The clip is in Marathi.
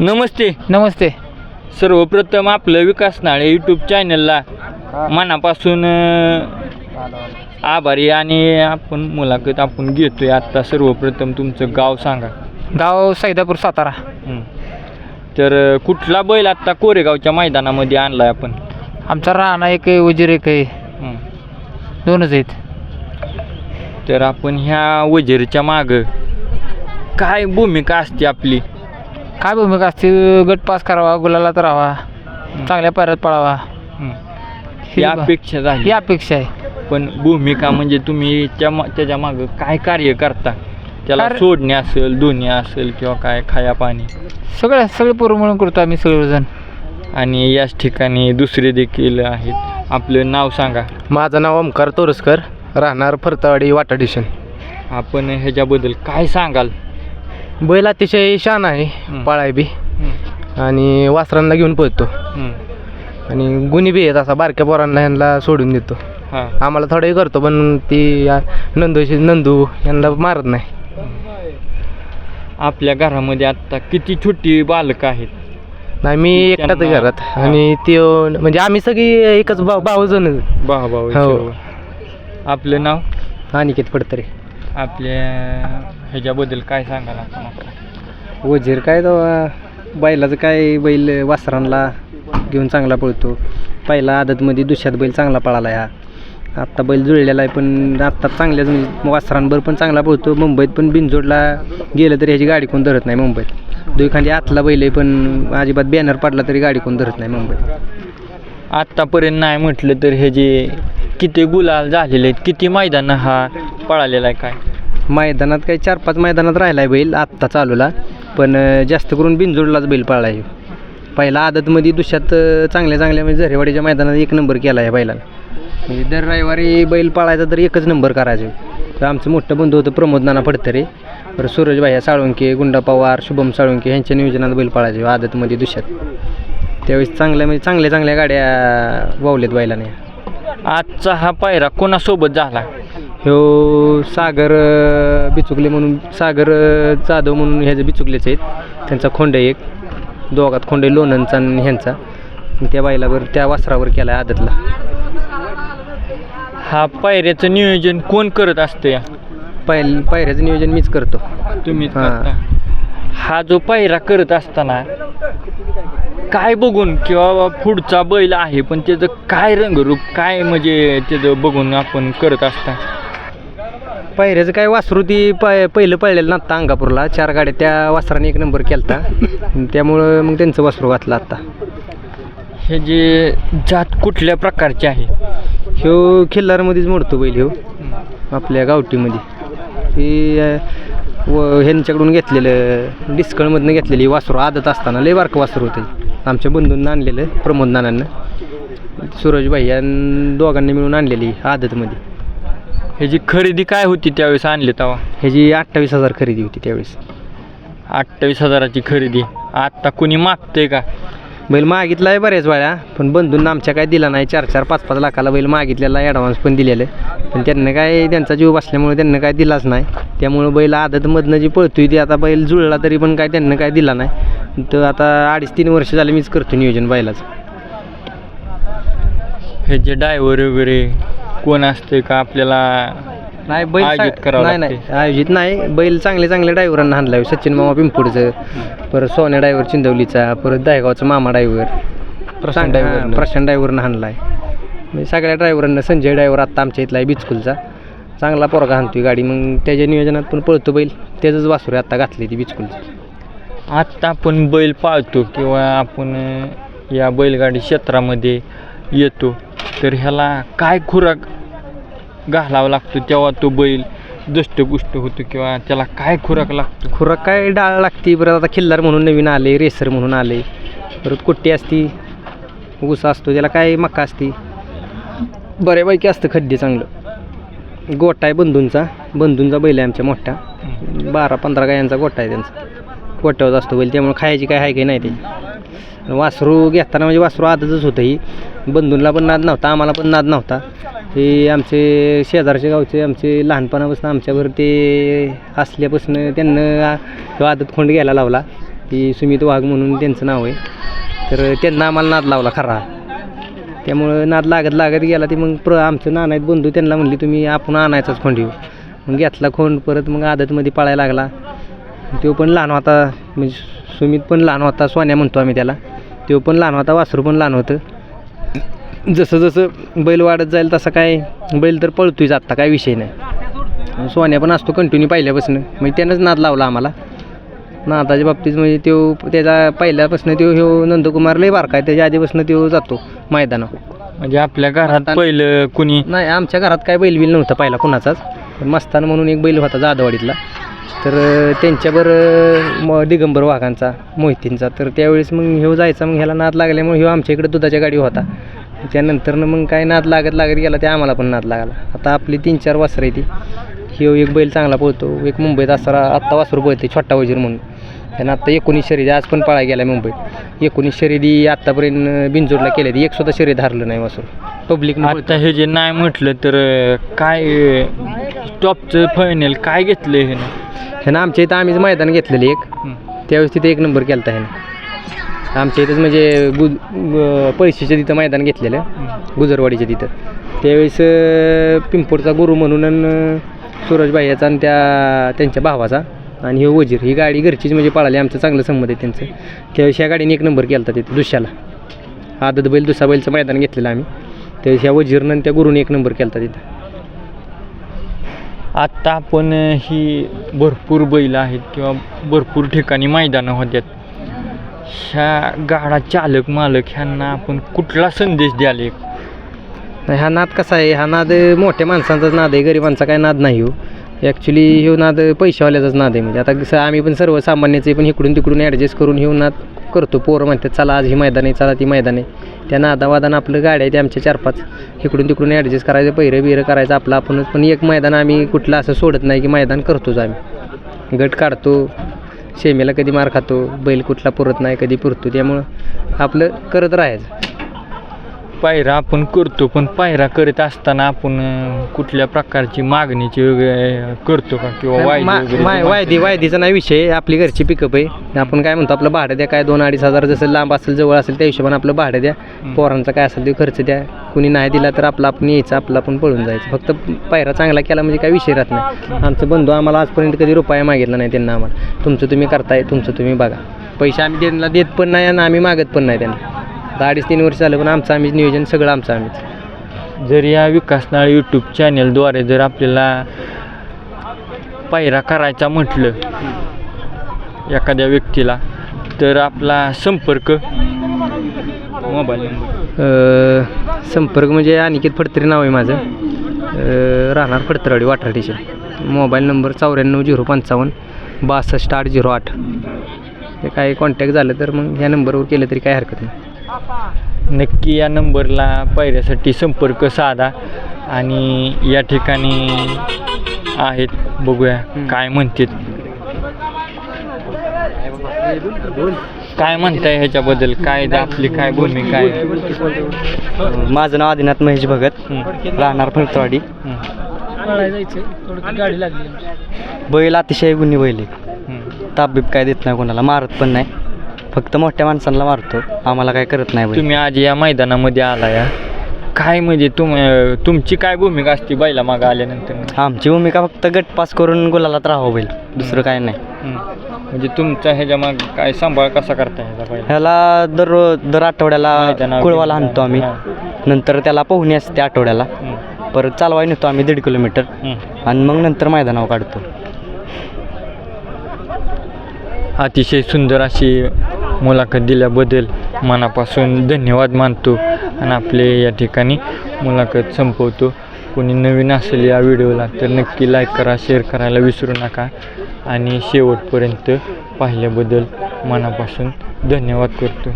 नमस्ते. नमस्ते. सर्वप्रथम आपलं विकास नाळे यूट्यूब चॅनलला मनापासून अं, आभारी आणि आपण मुलाखत आपण घेतोय. आत्ता सर्वप्रथम तुमचं गाव सांगा. गाव सैदापूर सातारा. हं. तर अं, कुठला बैल आत्ता कोरेगावच्या मैदानामध्ये आणलाय आपण? आमचा राणा एक आहे वजीर एक आहे. हं. दोनच आहेत. तर आपण ह्या वजीरच्या मागं काय भूमिका असते आपली? काय भूमिका असते गट पास करावा गुलालात राहावा चांगल्या पायऱ्यात पळावा. हं. ही ही अपेक्षा ही झाली. अपेक्षा आहे. पण भूमिका म्हणजे तुम्ही त्या मा- त्याच्या मागं काय कार्य करता? त्याला सोडणे असेल दोन्ही असेल किंवा काय खाया पाणी? सगळं सगळे पोरं म्हणून करतो आम्ही सगळेजण. आणि याच ठिकाणी दुसरे देखील आहेत. आपलं नाव सांगा. माझं नाव ओमकार तोरसकर राहणार फरतावाडी वाटा डिशन. आपण ह्याच्याबद्दल काय सांगाल? बैल अतिशय शान आहे. पाळाय बी. आणि वासरांना घेऊन पळतो. आणि गुन्हे बी आहेत असा बारक्या पोरांना ह्यांना सोडून देतो. आम्हाला थोडं हे करतो पण ती या नंदूशी नंदू यांना मारत नाही. आपल्या घरामध्ये आत्ता किती छोटी बालक आहेत? नाही मी एकटाच त्यांना- घरात. आणि ते म्हणजे आम्ही सगळी एकच भाऊ भाऊ जण भाऊ भाऊ हो. आपलं नाव? अनिकेत पडतरे. आपल्या ह्याच्याबद्दल काय सांगाल आपण? आता? वजीर काय तो बैलाचं काय बैल वासरांना घेऊन चांगला पळतो. पहिला आदतमध्ये दुसऱ्यात बैल चांगला पळाला ह्या. आत्ता बैल जुळलेला आहे पण आत्ता चांगल्याच म्हणजे वासरांबर पण चांगला पळतो. मुंबईत पण बिनजोडला गेलं तरी ह्याची गाडी कोण धरत नाही मुंबईत. दुखांदी आतला बैल आहे पण अजिबात बॅनर पडला तरी गाडी कोण धरत नाही मुंबईत. आत्तापर्यंत नाही म्हटलं तर हे जे किती गुलाल झालेले आहेत किती मैदान हा पळालेला आहे काय? मैदानात काही चार पाच मैदानात राहिला आहे बैल आत्ता चालूला. पण जास्त करून बिनजोडलाच बैल पाळला आहे पहिला आदतमध्ये दुशात चांगल्या चांगल्या म्हणजे झरेवाडीच्या मैदानात एक नंबर केला आहे बैलाला. म्हणजे दर रविवारी बैल पाळायचा तर एकच नंबर करायचे. तर आमचं मोठं बंधू होतं प्रमोद नाना फडतरे. बरं सूरज भाया साळुंके गुंडा पवार शुभम साळुंके यांच्या नियोजनात बैल पाळायचे आदतमध्ये दुशात त्यावेळेस चांगल्या म्हणजे चांगल्या चांगल्या गाड्या वावल्यात बैलाने. आजचा हा पायरा कोणासोबत झाला? ह्यो सागर बिचुकले म्हणून सागर जाधव म्हणून ह्याचे बिचुकलेच आहेत त्यांचा खोंड एक दोघात खोंड लोणंदचा आणि ह्यांचा. त्या बाईलावर त्या वासरावर केला आदतला. हा पायऱ्याचं नियोजन कोण करत असतं या? पहिल पायऱ्याचं नियोजन मीच करतो. तुम्ही हां. हा जो पायरा करत असताना काय बघून किंवा पुढचा बैल आहे पण त्याचं काय रंगरूप काय म्हणजे त्याचं बघून आपण करत असता? पायऱ्याचं काय वासरू ती पाय पहिलं पळलेलं ना आत्ता अंगापूरला. चार गाड्या त्या वासराने एक नंबर केलता. त्यामुळं मग त्यांचं वासरू घातलं आत्ता हे जे जात कुठल्या प्रकारचे आहे? ह्यो खिल्लारमध्येच मोडतो बैल ह्यो. आपल्या गावठीमध्ये. ही व ह्यांच्याकडून घेतलेलं डिस्कळमधनं घेतलेली वासरू आदत असताना लय बारकं वासरू होतं. आमच्या बंधूंना आणलेलं प्रमोद नानांना सूरज भाई आणि दोघांनी मिळून आणलेली आदतमध्ये. ह्याची खरेदी काय होती त्यावेळेस आणली तेव्हा? ह्याची अठ्ठावीस हजार खरेदी होती त्यावेळेस. अठ्ठावीस हजाराची खरेदी. आत्ता कुणी मागते का? बैल मागितला आहे बऱ्याच वेळा पण बंधूंना आमच्या काय दिला नाही. चार चार पाच पाच लाखाला बैल मागितलेला ॲडव्हान्स पण दिलेलं. पण त्यांना काय त्यांचा जीव बसल्यामुळे त्यांना काय दिलाच नाही. त्यामुळं बैल आदतमधनं जी पळतोय ती आता बैल जुळला तरी पण काय त्यांना काय दिला नाही. तर आता अडीच तीन वर्ष झाले मीच करतो नियोजन बैलाचं. हे जे डायव्हर वगैरे कोण असते का आपल्याला नाही बैल आयोजित करावं नाही नाही आयोजित नाही. बैल चांगले चांगले ड्रायव्हरांना आणला सचिन मामा पिंपुडचं परत सोन्या ड्रायव्हर चिंदवलीचा परत दायगावचा मामा ड्रायव्हर प्रशांत driver. प्रशांत ड्रायव्हरनं आणला आहे म्हणजे सगळ्या ड्रायव्हरांना संजय ड्रायव्हर आत्ता आमच्या इथला आहे बिचकुलचा. चांगला पोरगा आणतोय गाडी. मग त्याच्या नियोजनात पण पळतो बैल. त्याचंच वासरू आहे आत्ता घातली ती बिचकुलची. आत्ता आपण बैल पाळतो किंवा आपण अं, या बैलगाडी क्षेत्रामध्ये येतो. तर ह्याला काय खुराक घालावा लागतो तेव्हा तो बैल दष्टपुष्ट होतो किंवा त्याला काय खुराक लागतो? खुराक काय डाळ लागते परत आता खिल्लार म्हणून नवीन आले रेसर म्हणून आले. परत कुट्टी असती ऊस असतो त्याला काय मक्का असती. बऱ्यापैकी असतं खड्डे चांगलं. गोठा आहे बंधूंचा. बंधूंचा बैल आहे आमच्या मोठा. बारा पंधरा गायांचा गोठा आहे त्यांचा. गोट्यावर असतो बैल त्यामुळे खायची काय आहे काही नाही त्याची वासरू घेताना म्हणजे वासरू आदतच होतं ही. बंधूंना पण नाद नव्हता आम्हाला पण नाद नव्हता. हे आमचे शेजारचे गावचे आमचे लहानपणापासून आमच्यावर ते असल्यापासून त्यांना तो आदत खोंड घ्यायला लावला. ती सुमित वाघ म्हणून त्यांचं नाव आहे. तर त्यांना आम्हाला नाद लावला खरा. त्यामुळं नाद लागत लागत गेला ती मग प्र आमचं नाना बंधू त्यांना म्हणली तुम्ही आपण आणायचाच खोंड येऊ मग घेतला खोंड परत मग आदतमध्ये पळायला लागला. तो पण लहान होता म्हणजे सुमित पण लहान होता सोन्या म्हणतो आम्ही त्याला. तो पण लहान होता वासरू पण लहान होतं. जसं जसं बैल वाढत जाईल तसं काय बैल तर पळतोयच आत्ता काय विषय नाही. सोन्या पण असतो कंटिन्यू पहिल्यापासून. म्हणजे त्यानंच नाद लावला आम्हाला. नादाच्या बाबतीत म्हणजे तो त्याचा पहिल्यापासून तो ह्यो नंदकुमार लय बारका आहे त्याच्या आधीपासून तो जातो मैदानावर. म्हणजे आपल्या घरात पहिलं कुणी नाही आमच्या घरात काय बैल बिल नव्हता पहिला कुणाचाच. मस्तान म्हणून एक बैल होता जाधववाडीतला तर अं, त्यांच्यावर म दिगंबर वाघांचा मोहितींचा. तर त्यावेळेस मग ह्यो जायचा मग ह्याला नाद लागल्यामुळे ह्यो आमच्या इकडे दुधाच्या गाडी होता. त्यानंतरनं मग काय नाद लागत लागत गेला ते आम्हाला पण नाद लागला. आता आपली तीन चार वासरं आहे ती. ह्यो एक बैल चांगला पळतो एक मुंबईत असणारा आत्ता वासरू पळते छोटा वजीर म्हणून. त्यानं आत्ता एकोणीस शर्यती आज पण पळा गेला मुंबईत. एकोणीस शर्यती आत्तापर्यंत बिंजोडला केल्या ती एक सुद्धा शर्यत हारलं नाही वासरू. पब्लिक आता हे जे नाही म्हटलं तर काय टॉपचं फायनल काय घेतलं हे ह्यानं आमच्या इथं आम्हीच मैदान घेतलेलं एक. त्यावेळेस तिथे एक नंबर केला ह्यानं. आमच्या इथंच म्हणजे गु पळशीच्या तिथं मैदान घेतलेलं गुजरवाडीच्या तिथं. त्यावेळेस पिंपोडचा गुरु म्हणून सूरज भाईयाचा आणि त्या त्यांच्या भावाचा आणि हे वजीर ही गाडी घरचीच म्हणजे पळाली आमचं चांगलं संमत आहे त्यांचं. त्यावेळेस ह्या गाडीने एक नंबर केला होता तिथं दुसऱ्याला. आदत बैल दुसरा बैलचं मैदान घेतलेलं आम्ही. त्यावेळेस ह्या वजीरनं त्या गुरुने एक नंबर केला होता तिथं. आत्ता आपण ही भरपूर बैल आहेत किंवा भरपूर ठिकाणी मैदानं होत्यात. ह्या गाडा चालक मालक ह्यांना आपण कुठला संदेश द्याल एक? हा नाद कसा आहे? हा नाद मोठ्या माणसांचाच नाद आहे गरिबांचा काय नाद नाही हो. ॲक्च्युली ह्यो नाद पैशावाल्याचाच नाद आहे म्हणजे. आता कसं आम्ही पण सर्वसामान्याचे पण इकडून तिकडून ॲडजस्ट करून ह्यो नाद करतो. पोरं म्हणतात चला आज ही मैदान आहे चला ती मैदान आहे. त्या नादावादानं आपलं गाड्या आहे ते आमच्या चार पाच इकडून तिकडून ॲडजस्ट करायचं पहिरं बिरं करायचं आपलं आपणच. पण एक मैदान आम्ही कुठलं असं सोडत नाही की मैदान करतोच आम्ही. गट काढतो शेमेला कधी मार खातो बैल कुठला पुरत नाही कधी पुरतो. त्यामुळं आपलं करत राहायचं. पायरा आपण करतो पण पायरा करत असताना आपण कुठल्या प्रकारची मागणीची वगैरे करतो का? किंवा वायदे मा- वगैरे मा- वायदी वायदीचा नाही विषय आपली घरची पिकअप आहे. आपण काय म्हणतो आपलं भाडं द्या काय दोन अडीच हजार जसं लांब असेल जवळ असेल त्या हिशोबाने आपलं भाडं द्या. पोरांचा काय असेल ते खर्च द्या. कुणी नाही दिला तर आपलं आपण यायचं आपलं आपण पळून जायचं. फक्त पायरा चांगला केला म्हणजे काही विषय राहत नाही. आमचं बंधू आम्हाला आजपर्यंत कधी रुपया मागितला नाही त्यांना आम्हाला. तुमचं तुम्ही करताय तुमचं तुम्ही बघा. पैसे आम्ही त्यांना देत पण नाही आणि आम्ही मागत पण नाही त्यांना. आता अडीच तीन वर्ष झालं पण आमचं आम्हीच नियोजन सगळं आमचं आम्हीच. जर या विकासनाळ यूट्यूब चॅनेलद्वारे जर आपल्याला पायरा करायचा म्हटलं एखाद्या व्यक्तीला तर आपला संपर्क मोबाईल नंबर. अ, संपर्क म्हणजे अनिकेत फडतरी नाव आहे माझं. अ, राहणार फडतरवाडी स्टेशन मोबाईल नंबर चौऱ्याण्णव झिरो पंचावन्न बासष्ट आठ झिरो आठ. हे काय कॉन्टॅक्ट झालं तर मग ह्या नंबरवर केलं तरी काय हरकत नाही. नक्की या नंबरला पायऱ्यासाठी संपर्क साधा आणि या ठिकाणी आहेत बघूया काय म्हणतात. काय म्हणताय ह्याच्याबद्दल? काय आपली काय भूमिका आहे? माझं नाव आदिनाथ महेश भगत. राहणार लागली बैल अतिशय गुन्हे बैल बीप काय देत नाही कोणाला मारत पण नाही फक्त मोठ्या माणसांना मारतो. आम्हाला काय करत नाही बैल तुम्ही आज या मैदानामध्ये आला या काय म्हणजे तुम तुमची काय भूमिका असते बैला मागं आल्यानंतर? आमची भूमिका फक्त गट पास करून गुलालात राहावं बैल. दुसरं काय नाही. म्हणजे तुमचा ह्याच्या माग काय सांभाळ कसा करता ह्याचा बैल? ह्याला दर दर आठवड्याला मैदानावर कुळवाला आणतो आम्ही. नंतर त्याला पोहणी असते आठवड्याला. परत चालवाय नेतो आम्ही दीड किलोमीटर. आणि मग नंतर मैदानावर काढतो. अतिशय सुंदर अशी मुलाखत दिल्याबद्दल मनापासून धन्यवाद मानतो आणि आपले या ठिकाणी मुलाखत संपवतो. कोणी नवीन असेल या व्हिडिओला तर नक्की लाईक करा शेअर करायला विसरू नका. आणि शेवटपर्यंत पाहिल्याबद्दल मनापासून धन्यवाद करतो.